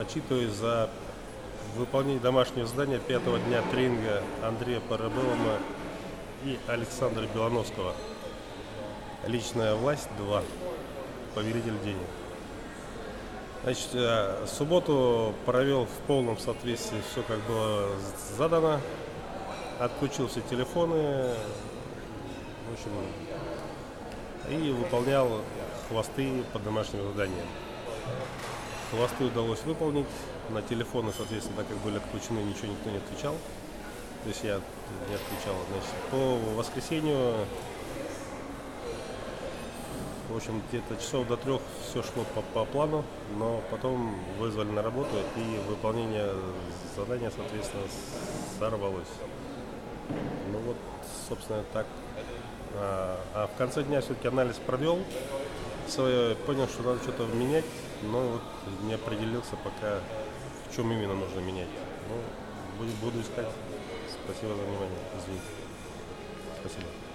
Отчитываюсь за выполнение домашнего задания пятого дня тренинга Андрея Парабеллума и Александра Белоновского. Личная власть 2. Повелитель денег. Значит, э, субботу провел в полном соответствии все, как было задано. Отключил все телефоны. В общем, и выполнял хвосты по домашним заданиям. Хвосты удалось выполнить. На телефоны, соответственно, так как были отключены, ничего никто не отвечал. То есть я не отвечал. Значит, по воскресенью, в общем, где-то часов до трех все шло по, по плану, но потом вызвали на работу и выполнение задания, соответственно, сорвалось. Ну вот, собственно, так. А, а в конце дня все-таки анализ провел свое, понял, что надо что-то менять, но вот не определился пока, в чем именно нужно менять. Ну, буду, буду искать. Спасибо за внимание. Извините. Спасибо.